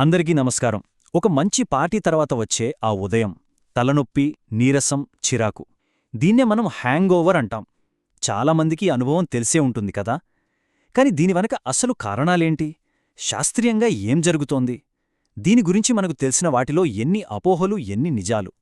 అందరికీ నమస్కారం. ఒక మంచి పార్టీ తర్వాత వచ్చే ఆ ఉదయం తలనొప్పి నీరసం చిరాకు దీన్నే మనం హ్యాంగ్ ఓవర్ అంటాం చాలామందికి అనుభవం తెలిసే ఉంటుంది కదా? కాని దీని వెనక అసలు కారణాలేంటి? శాస్త్రీయంగా ఏం జరుగుతోంది? దీని గురించి మనకు తెలిసిన వాటిలో ఎన్ని అపోహలు ఎన్ని నిజాలు?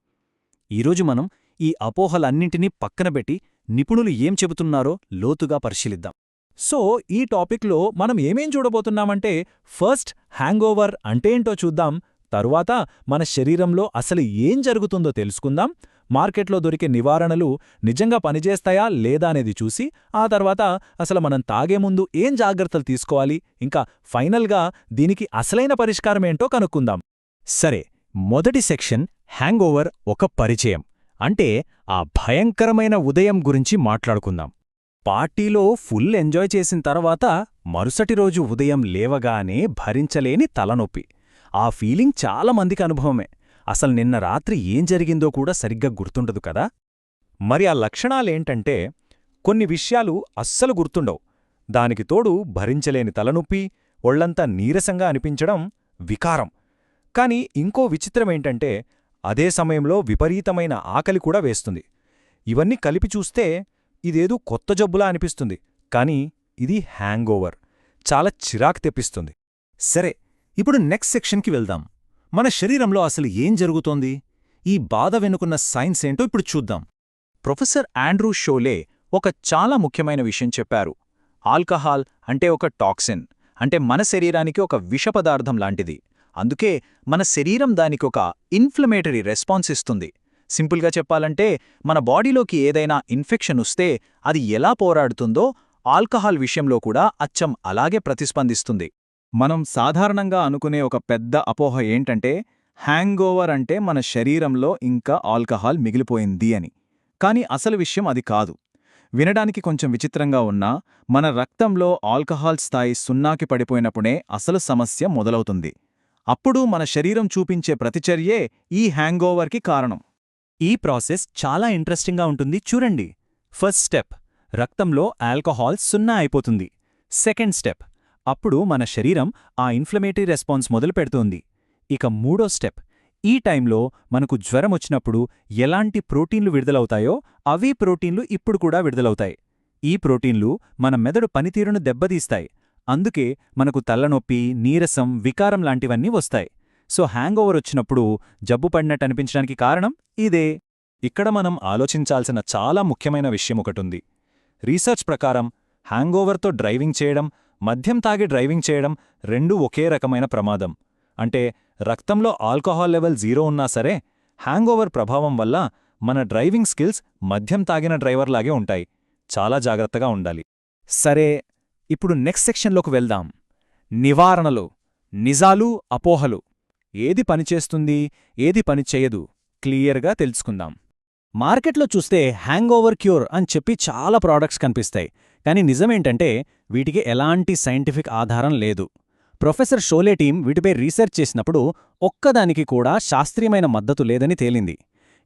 ఈరోజు మనం ఈ అపోహలన్నింటినీ పక్కనబెట్టి నిపుణులు ఏం చెబుతున్నారో లోతుగా పరిశీలిద్దాం. సో ఈ టాపిక్లో మనం ఏమేం చూడబోతున్నామంటే ఫస్ట్ హ్యాంగోవర్ అంటేంటో చూద్దాం తరువాత మన శరీరంలో అసలు ఏం జరుగుతుందో తెలుసుకుందాం మార్కెట్లో దొరికే నివారణలు నిజంగా పనిచేస్తాయా లేదా అనేది చూసి ఆ తర్వాత అసలు మనం తాగే ముందు ఏం జాగ్రత్తలు తీసుకోవాలి ఇంకా ఫైనల్గా దీనికి అసలైన పరిష్కారమేంటో కనుక్కుందాం. సరే మొదటి సెక్షన్ హ్యాంగోవర్ ఒక పరిచయం అంటే ఆ భయంకరమైన ఉదయం గురించి మాట్లాడుకుందాం. పార్టీలో ఫుల్ ఎంజాయ్ చేసిన తర్వాత మరుసటి రోజు ఉదయం లేవగానే భరించలేని తలనొప్పి. ఆ ఫీలింగ్ చాలా మందికి అనుభవమే. అసలు నిన్న రాత్రి ఏం జరిగిందో కూడా సరిగ్గా గుర్తుండదు కదా? మరి ఆ లక్షణాలేంటంటే కొన్ని విషయాలు అస్సలు గుర్తుండవు. దానికి తోడు భరించలేని తలనొప్పి ఒళ్ళంతా నీరసంగా అనిపించడం వికారం. కాని ఇంకో విచిత్రమేంటంటే అదే సమయంలో విపరీతమైన ఆకలి కూడా వేస్తుంది. ఇవన్నీ కలిపి చూస్తే ఇదేదో కొత్త జబ్బులా అనిపిస్తుంది. కానీ ఇది హ్యాంగోవర్. చాలా చిరాకు తెప్పిస్తుంది. సరే ఇప్పుడు నెక్స్ట్ సెక్షన్కి వెళ్దాం. మన శరీరంలో అసలు ఏం జరుగుతోంది? ఈ బాధ వెనుకున్న సైన్స్ ఏంటో ఇప్పుడు చూద్దాం. ప్రొఫెసర్ ఆండ్రూ షోలే ఒక చాలా ముఖ్యమైన విషయం చెప్పారు. ఆల్కహాల్ అంటే ఒక టాక్సిన్ అంటే మన శరీరానికి ఒక విషపదార్థం లాంటిది. అందుకే మన శరీరం దానికొక ఇన్ఫ్లమేటరీ రెస్పాన్స్ ఇస్తుంది. సింపుల్గా చెప్పాలంటే మన బాడీలోకి ఏదైనా ఇన్ఫెక్షన్ వస్తే అది ఎలా పోరాడుతుందో ఆల్కహాల్ విషయంలో కూడా అచ్చం అలాగే ప్రతిస్పందిస్తుంది. మనం సాధారణంగా అనుకునే ఒక పెద్ద అపోహ ఏంటంటే హ్యాంగోవర్ అంటే మన శరీరంలో ఇంకా ఆల్కహాల్ మిగిలిపోయింది అని. కాని అసలు విషయం అది కాదు. వినడానికి కొంచెం విచిత్రంగా ఉన్నా మన రక్తంలో ఆల్కహాల్ స్థాయి సున్నాకి పడిపోయినప్పుడే అసలు సమస్య మొదలవుతుంది. అప్పుడు మన శరీరం చూపించే ప్రతిచర్యే ఈ హ్యాంగోవర్కి కారణం. ఈ ప్రాసెస్ చాలా ఇంట్రెస్టింగ్గా ఉంటుంది. చూడండి. First step. రక్తంలో ఆల్కహాల్ సున్నా అయిపోతుంది. Second step. అప్పుడు మన శరీరం ఆ ఇన్ఫ్లమేటరీ రెస్పాన్స్ మొదలుపెడుతోంది ఇక మూడో స్టెప్. ఈ టైంలో మనకు జ్వరం వచ్చినప్పుడు ఎలాంటి ప్రోటీన్లు విడుదలవుతాయో అవే ప్రోటీన్లు ఇప్పుడు కూడా విడుదలవుతాయి. ఈ ప్రోటీన్లు మన మెదడు పనితీరును దెబ్బతీస్తాయి. అందుకే మనకు తల్లనొప్పి నీరసం వికారం లాంటివన్నీ వస్తాయి. సో హ్యాంగ్ ఓవర్ వచ్చినప్పుడు జబ్బు పడినట్టు అనిపించడానికి కారణం ఇదే. ఇక్కడ మనం ఆలోచించాల్సిన చాలా ముఖ్యమైన విషయం ఒకటుంది. రీసెర్చ్ ప్రకారం హ్యాంగోవర్తో డ్రైవింగ్ చేయడం మద్యం తాగి డ్రైవింగ్ చేయడం రెండూ ఒకే రకమైన ప్రమాదం. అంటే రక్తంలో ఆల్కహాల్ లెవెల్ జీరో ఉన్నా సరే హ్యాంగోవర్ ప్రభావం వల్ల మన డ్రైవింగ్ స్కిల్స్ మద్యం తాగిన డ్రైవర్లాగే ఉంటాయి. చాలా జాగ్రత్తగా ఉండాలి. సరే ఇప్పుడు నెక్స్ట్ సెక్షన్లోకి వెళ్దాం. నివారణలు నిజాలు అపోహలు. ఏది పనిచేస్తుంది ఏది పనిచేయదు క్లియర్గా తెలుసుకుందాం. మార్కెట్లో చూస్తే హ్యాంగ్ ఓవర్ క్యూర్ అని చెప్పి చాలా ప్రోడక్ట్స్ కనిపిస్తాయి. కానీ నిజమేంటంటే వీటికి ఎలాంటి సైంటిఫిక్ ఆధారం లేదు. ప్రొఫెసర్ షోలే టీం వీటిపై రీసెర్చ్ చేసినప్పుడు ఒక్కదానికి కూడా శాస్త్రీయమైన మద్దతు లేదని తేలింది.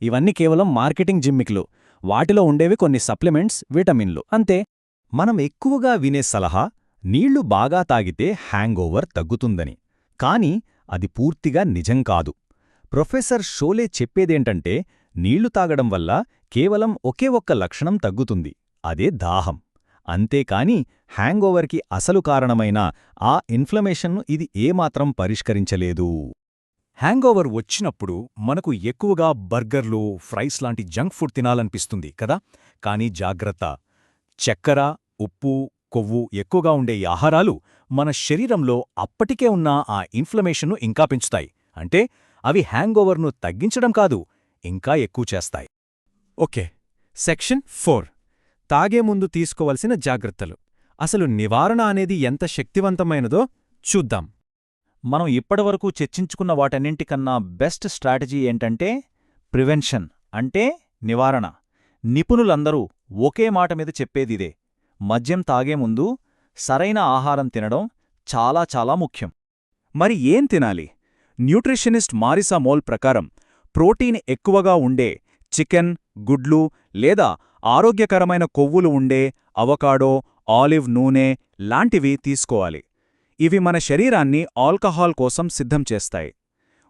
ఇవన్నీ కేవలం మార్కెటింగ్ జిమ్మిక్లు. వాటిలో ఉండేవి కొన్ని సప్లిమెంట్స్ విటమిన్లు. అంతే. మనం ఎక్కువగా వినే సలహా నీళ్ళు బాగా తాగితే హ్యాంగోవర్ తగ్గుతుందని. కాని అది పూర్తిగా నిజం కాదు. ప్రొఫెసర్ షోలే చెప్పేదేంటంటే నీళ్ళు తాగడం వల్ల కేవలం ఒకే ఒక్క లక్షణం తగ్గుతుంది అదే దాహం. అంతేకాని హ్యాంగోవర్కి అసలు కారణమైన ఆ ఇన్ఫ్లమేషన్ను ఇది ఏమాత్రం పరిష్కరించలేదు. హ్యాంగోవర్ వచ్చినప్పుడు మనకు ఎక్కువగా బర్గర్లు ఫ్రైస్ లాంటి జంక్ ఫుడ్ తినాలనిపిస్తుంది కదా. కానీ జాగ్రత్త. చక్కెర ఉప్పు కొవ్వు ఎక్కువగా ఉండే ఈ ఆహారాలు మన శరీరంలో అప్పటికే ఉన్న ఆ ఇన్ఫ్లమేషన్ను ఇంకా పెంచుతాయి. అంటే అవి హ్యాంగోవర్ను తగ్గించడం కాదు ఇంకా ఎక్కువ చేస్తాయి. ఓకే. Section four. తాగే ముందు తీసుకోవలసిన జాగ్రత్తలు. అసలు నివారణ అనేది ఎంత శక్తివంతమైనదో చూద్దాం. మనం ఇప్పటివరకు చర్చించుకున్న వాటన్నింటికన్నా బెస్ట్ స్ట్రాటజీ ఏంటంటే ప్రివెన్షన్ అంటే నివారణ. నిపుణులందరూ ఒకే మాట మీద చెప్పేదిదే మద్యం తాగే ముందు సరైన ఆహారం తినడం చాలా చాలా ముఖ్యం. మరి ఏం తినాలి? న్యూట్రిషనిస్ట్ మారిసా మోల్ ప్రకారం ప్రోటీన్ ఎక్కువగా ఉండే చికెన్ గుడ్లు లేదా ఆరోగ్యకరమైన కొవ్వులు ఉండే అవకాడో ఆలివ్ నూనె లాంటివి తీసుకోవాలి. ఇవి మన శరీరాన్ని ఆల్కహాల్ కోసం సిద్ధం చేస్తాయి.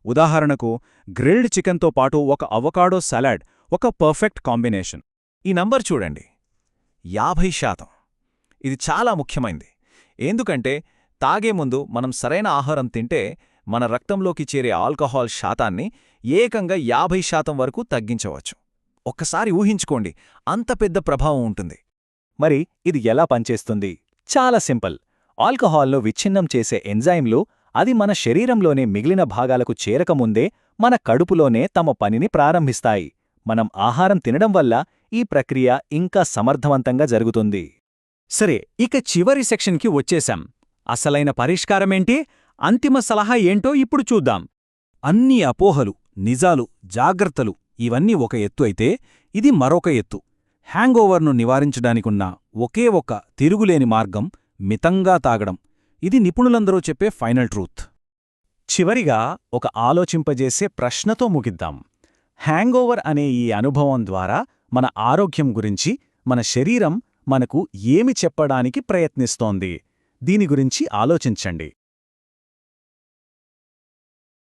ఉదాహరణకు గ్రిల్డ్ చికెన్తో పాటు ఒక అవకాడో సలాడ్ ఒక పర్ఫెక్ట్ కాంబినేషన్. ఈ నంబర్ చూడండి. యాభై శాతం. ఇది చాలా ముఖ్యమైంది. ఎందుకంటే తాగే ముందు మనం సరైన ఆహారం తింటే మన రక్తంలోకి చేరే ఆల్కహాల్ శాతాన్ని ఏకంగా యాభై శాతం వరకు తగ్గించవచ్చు. ఒక్కసారి ఊహించుకోండి అంత పెద్ద ప్రభావం ఉంటుంది. మరి ఇది ఎలా పనిచేస్తుంది? చాలా సింపుల్. ఆల్కహాల్ను విచ్ఛిన్నం చేసే ఎంజైమ్లు అది మన శరీరంలోనే మిగిలిన భాగాలకు చేరకముందే మన కడుపులోనే తమ పనిని ప్రారంభిస్తాయి. మనం ఆహారం తినడం వల్ల ఈ ప్రక్రియ ఇంకా సమర్థవంతంగా జరుగుతుంది. సరే ఇక చివరి సెక్షన్కి వచ్చేశాం. అసలైన పరిష్కారమేంటి? అంతిమ సలహా ఏంటో ఇప్పుడు చూద్దాం. అన్ని అపోహలు నిజాలు జాగ్రత్తలు ఇవన్నీ ఒక ఎత్తు అయితే ఇది మరొక ఎత్తు. హ్యాంగోవర్ను నివారించడానికున్న ఒకే ఒక తిరుగులేని మార్గం మితంగా తాగడం. ఇది నిపుణులందరూ చెప్పే ఫైనల్ ట్రూత్. చివరిగా ఒక ఆలోచింపజేసే ప్రశ్నతో ముగిద్దాం. హ్యాంగోవర్ అనే ఈ అనుభవం ద్వారా మన ఆరోగ్యం గురించి మన శరీరం మనకు ఏమి చెప్పడానికి ప్రయత్నిస్తోంది? దీని గురించి ఆలోచించండి.